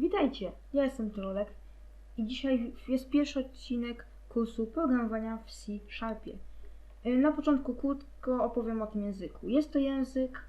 Witajcie, ja jestem Trolek i dzisiaj jest pierwszy odcinek kursu programowania w C Sharpie. Y, Na początku krótko opowiem o tym języku. Jest to język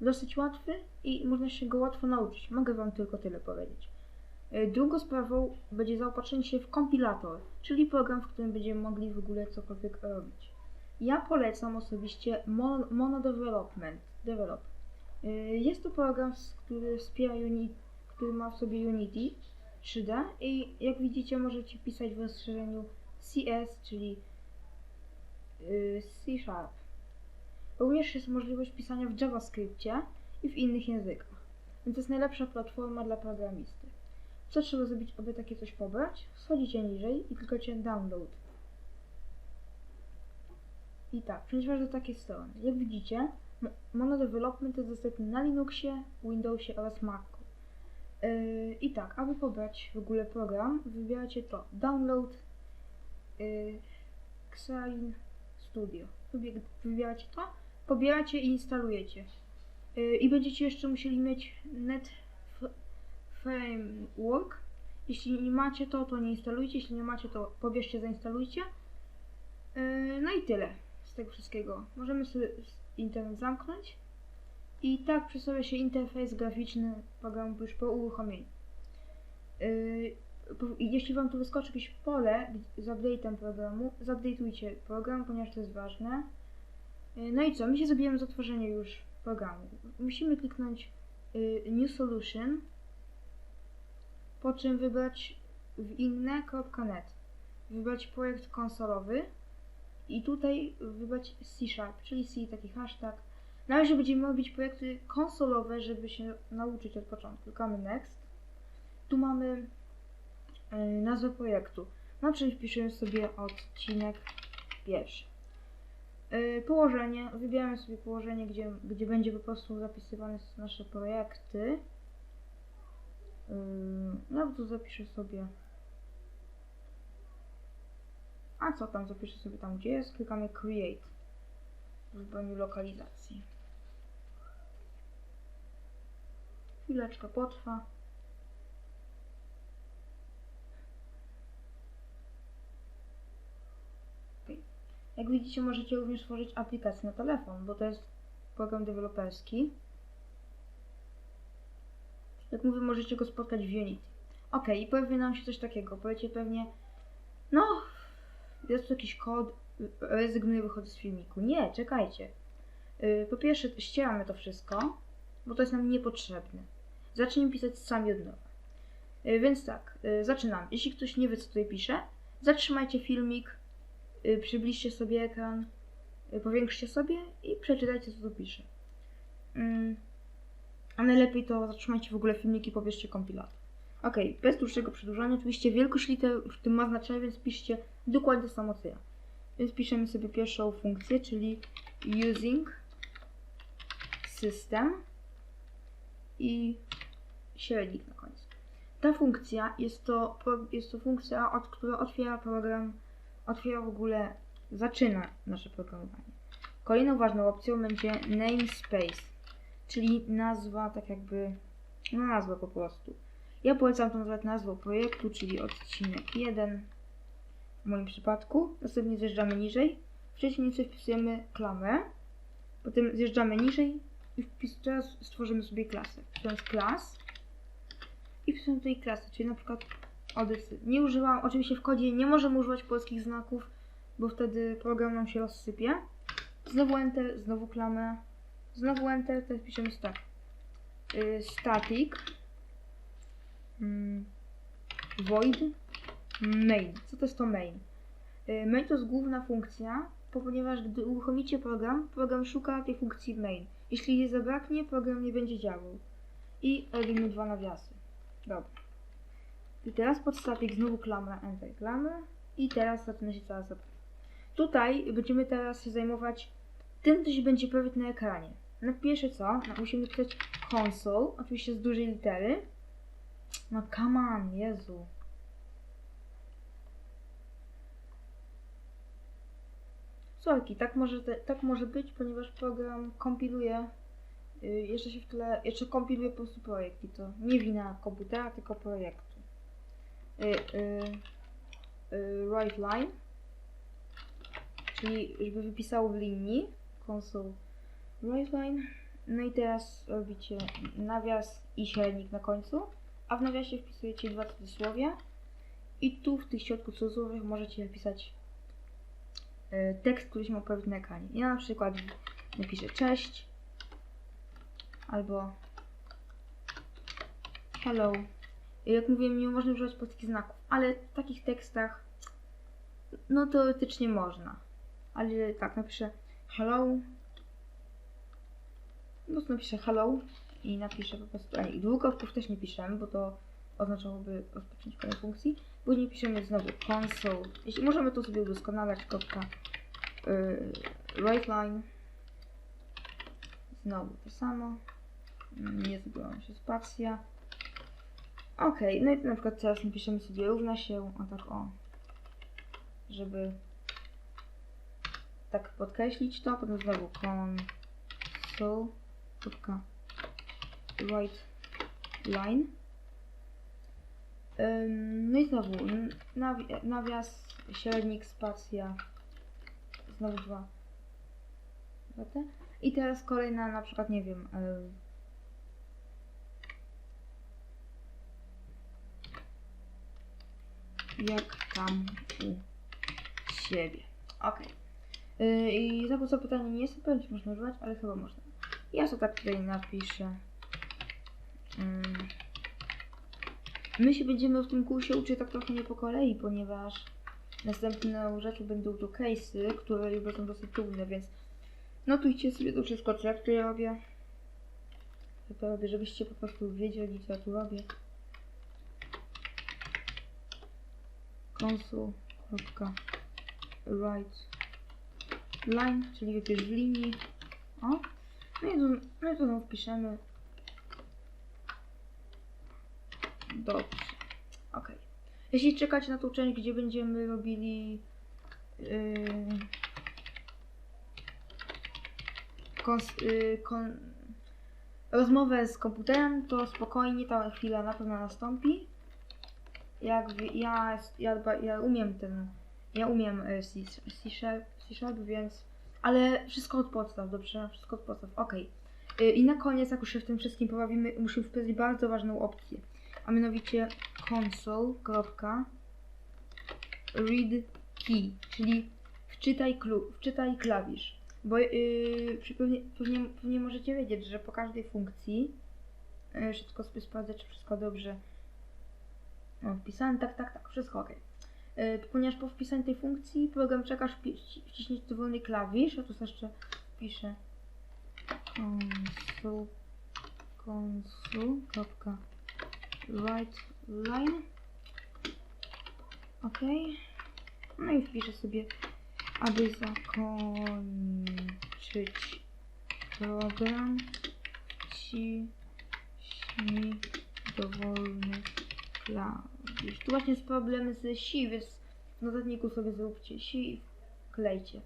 dosyć łatwy i można się go łatwo nauczyć. Mogę Wam tylko tyle powiedzieć. Y, Drugą sprawą będzie zaopatrzenie się w kompilator, czyli program, w którym będziemy mogli w ogóle cokolwiek robić. Ja polecam osobiście Mon- Mono Development. Develop. Y, Jest to program, który wspiera Unity który ma w sobie Unity 3D i jak widzicie możecie pisać w rozszerzeniu CS, czyli yy, C Sharp. Również jest możliwość pisania w JavaScriptie i w innych językach. Więc to jest najlepsza platforma dla programisty. Co trzeba zrobić, aby takie coś pobrać? Schodzicie niżej i klikacie download. I tak, przenieść do takiej strony. Jak widzicie, Mo- Mono Development jest dostępny na Linuxie, Windowsie oraz Macu. I tak, aby pobrać w ogóle program, wybieracie to Download yy, Studio. Wybie- Wybieracie to, pobieracie i instalujecie. Yy, I będziecie jeszcze musieli mieć Net Framework. Jeśli nie macie to, to nie instalujcie. Jeśli nie macie, to pobierzcie, zainstalujcie. Yy, No i tyle z tego wszystkiego. Możemy sobie internet zamknąć. I tak przedstawia się interfejs graficzny programu już po uruchomieniu. Yy, jeśli Wam tu wyskoczy jakieś pole z update'em programu, zupdate'ujcie program, ponieważ to jest ważne. Yy, no i co? My się zrobiłem zatworzenie już programu. Musimy kliknąć yy, New Solution, po czym wybrać w inne.net. Wybrać projekt konsolowy i tutaj wybrać C Sharp, czyli C taki hashtag na razie będziemy robić projekty konsolowe, żeby się nauczyć od początku. Klikamy Next. Tu mamy y, nazwę projektu. Na czym wpiszemy sobie odcinek pierwszy. Y, położenie. Wybieramy sobie położenie, gdzie, gdzie będzie po prostu zapisywane nasze projekty. Y, ja tu zapiszę sobie. A co tam? Zapiszę sobie tam, gdzie jest. Klikamy Create w wybraniu lokalizacji. Chwileczkę potrwa. Okej. Jak widzicie, możecie również tworzyć aplikację na telefon, bo to jest program deweloperski. Jak mówię, możecie go spotkać w Unity. Ok, i pojawi nam się coś takiego. Powiecie pewnie, no, jest tu jakiś kod, rezygnuję, wychodzę z filmiku. Nie, czekajcie. Yy, Po pierwsze, ścieramy to wszystko, bo to jest nam niepotrzebne. Zacznijmy pisać sami od nowa. Yy, Więc tak, yy, zaczynamy. Jeśli ktoś nie wie, co tutaj pisze, zatrzymajcie filmik, yy, przybliżcie sobie ekran, powiększcie sobie i przeczytajcie, co tu pisze. Yy, A najlepiej to zatrzymajcie w ogóle filmik i pobierzcie kompilator. Ok, bez dłuższego przedłużania, oczywiście wielkość liter w tym ma znaczenie, więc piszcie dokładnie to samo co ja. Więc piszemy sobie pierwszą funkcję, czyli using system i średnik na końcu. Ta funkcja jest to, jest to funkcja, od, która otwiera program, otwiera w ogóle, zaczyna nasze programowanie. Kolejną ważną opcją będzie namespace, czyli nazwa, tak jakby, no nazwa po prostu. Ja polecam to nazwać nazwą projektu, czyli odcinek 1 w moim przypadku. Następnie zjeżdżamy niżej. W przeciwnicy wpisujemy klamrę. Potem zjeżdżamy niżej i wpis, teraz stworzymy sobie klasę. Wpisując klas i wpisujemy tutaj klasę, czyli na przykład Odysy. Nie używam, oczywiście w kodzie nie możemy używać polskich znaków, bo wtedy program nam się rozsypie. Znowu Enter, znowu klamę, znowu Enter, teraz piszemy tak. Y, static mm, void main. Co to jest to main? Y, Main to jest główna funkcja, ponieważ gdy uruchomicie program, program szuka tej funkcji main. Jeśli jej zabraknie, program nie będzie działał. I robimy dwa nawiasy. Dobra. I teraz pod static znowu klamra, enter klamra. I teraz zaczyna się cała zabawa. Tutaj będziemy teraz się zajmować tym, co się będzie pojawiać na ekranie. Na pierwsze co? No, musimy napisać console, oczywiście z dużej litery. No come on, Jezu. Sorki, tak może, tak może być, ponieważ program kompiluje y, jeszcze się w jeszcze kompiluję po prostu projekt i to nie wina komputera, tylko projektu. Y, y, right line, czyli żeby wypisało w linii console right line. No i teraz robicie nawias i średnik na końcu, a w nawiasie wpisujecie dwa cudzysłowie i tu w tych środku cudzysłowych możecie wpisać tekst, który się ma pojawić na ekranie. Ja na przykład napiszę cześć albo hello. Jak mówiłem, nie można używać polskich znaków, ale w takich tekstach no teoretycznie można. Ale tak, napiszę hello. Po prostu napiszę hello i napiszę po prostu, a dwukropków też nie piszemy, bo to oznaczałoby rozpoczęcie kolejnej funkcji. Później piszemy znowu console. Jeśli możemy to sobie udoskonalać, kropka yy, right line. Znowu to samo. Nie zgubiła się spacja. Ok, no i na przykład teraz napiszemy sobie równa się, o tak o, żeby tak podkreślić to, potem znowu console, kropka, right line. No i znowu nawi- nawias, średnik, spacja, znowu dwa. I teraz kolejna na przykład, nie wiem, jak tam u siebie. Yy, I za co pytanie nie jest pewien, czy można używać, ale chyba można. Ja sobie tak tutaj napiszę. Ym. My się będziemy w tym kursie uczyć tak trochę nie po kolei, ponieważ następne rzeczy będą to case'y, które już będą dosyć trudne, więc notujcie sobie to wszystko, co ja tutaj robię. Co to robię, żebyście po prostu wiedzieli, co ja tu robię. console.write line, czyli wypisz w linii. O. No i tu, no i tu wpiszemy. Dobrze. Ok. Jeśli czekacie na tą część, gdzie będziemy robili yy, kons, yy, kon, rozmowę z komputerem, to spokojnie ta chwila na pewno nastąpi jak ja, ja, ja umiem ten, ja umiem e, C, C Sharp, C Sharp, więc, ale wszystko od podstaw, dobrze? Wszystko od podstaw. Y, I na koniec, jak już się w tym wszystkim pobawimy, musimy wpisać bardzo ważną opcję, a mianowicie console.read key, czyli wczytaj, wczytaj klawisz. Bo yy, pewnie, pewnie, pewnie możecie wiedzieć, że po każdej funkcji, yy, wszystko sobie sprawdzę, czy wszystko dobrze o, wpisałem, tak, tak, tak, wszystko ok. Yy, ponieważ po wpisaniu tej funkcji program czeka, aż wpi- wci- wciśniecie dowolny klawisz, ja tu jeszcze wpiszę console, console.write line ok. No i wpiszę sobie, aby zakończyć program, wciśnij dowolny klawisz. Tu właśnie jest problem ze si, więc w notatniku sobie zróbcie si i wklejcie.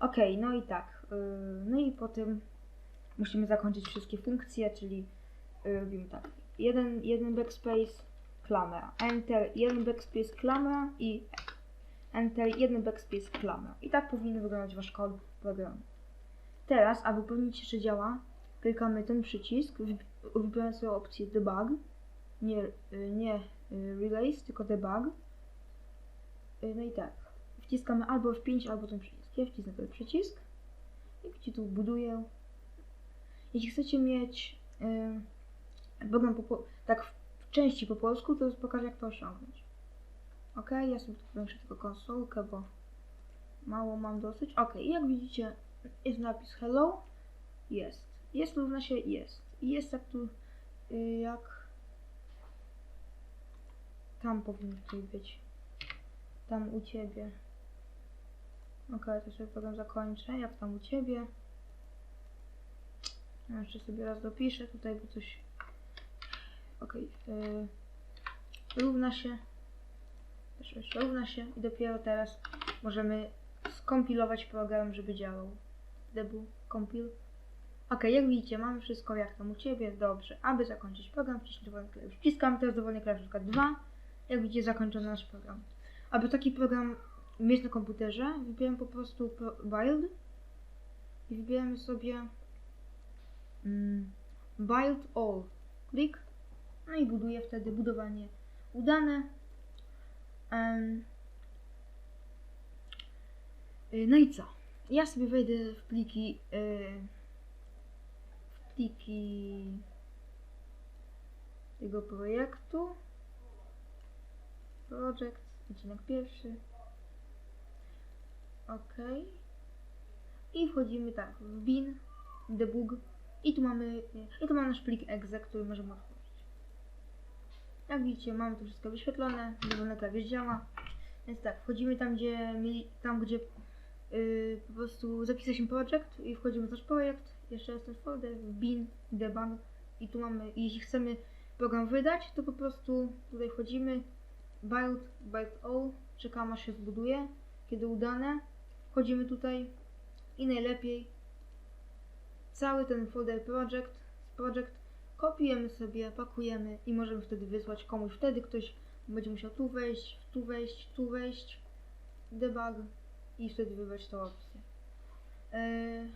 Ok, no i tak. Yy, no i potem musimy zakończyć wszystkie funkcje, czyli yy, robimy tak. Jeden, jeden backspace, klamra, enter, jeden backspace, klamra i enter, jeden backspace, klamra. I tak powinien wyglądać wasz kod programu. Teraz, aby upewnić się, że działa, klikamy ten przycisk, wyb- wybieramy sobie opcję debug, nie, y, nie y, release, tylko debug. Y, No i tak, wciskamy albo F5, albo ten przycisk. Ja wcisnę ten przycisk i ci tu buduję. Jeśli chcecie mieć program po, tak w części po polsku, to pokażę jak to osiągnąć. Ok, ja sobie tu powiększę tylko konsolkę, bo mało mam dosyć. Ok, jak widzicie jest napis hello, jest. Jest równa się jest. I jest jak tu, y, jak tam powinno tutaj być. Tam u ciebie. Ok, to sobie potem zakończę. Jak tam u ciebie. Jeszcze sobie raz dopiszę tutaj, bo coś. Ok. Yy, równa się. Równa się. I dopiero teraz możemy skompilować program, żeby działał. Debu, compile. Ok, jak widzicie, mamy wszystko jak tam u Ciebie, dobrze. Aby zakończyć program, wciśnij dowolny klawisz. Wciskamy teraz dowolny klawisz, na przykład 2. Jak widzicie, zakończony nasz program. Aby taki program mieć na komputerze, wybieramy po prostu pro- build i wybieramy sobie mm, build all. Klik. No i buduje wtedy budowanie udane. Y, no i co? Ja sobie wejdę w pliki y, w pliki tego projektu. Project, odcinek pierwszy. OK. I wchodzimy tak w bin, debug i tu mamy i tu mamy nasz plik exe, który możemy. Jak widzicie, mamy to wszystko wyświetlone, dowolny klawisz działa. Więc tak, wchodzimy tam gdzie tam gdzie yy, po prostu zapisaliśmy projekt i wchodzimy w nasz projekt. Jeszcze jest ten folder, bin, debug i tu mamy, jeśli chcemy program wydać, to po prostu tutaj wchodzimy, build, build all, czekamy aż się zbuduje, kiedy udane, wchodzimy tutaj i najlepiej cały ten folder project, project kopiujemy sobie, pakujemy i możemy wtedy wysłać komuś. Wtedy ktoś będzie musiał tu wejść, tu wejść, tu wejść, debug i wtedy wybrać tą opcję. Eee,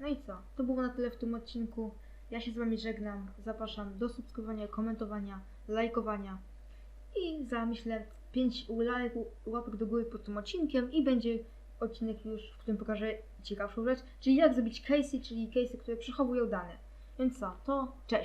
no i co? To było na tyle w tym odcinku. Ja się z Wami żegnam. Zapraszam do subskrybowania, komentowania, lajkowania i za myślę 5 łapek do góry pod tym odcinkiem i będzie odcinek już, w którym pokażę ciekawszą rzecz, czyli jak zrobić case'y, czyli case'y, które przechowują dane. Więc co? To cześć!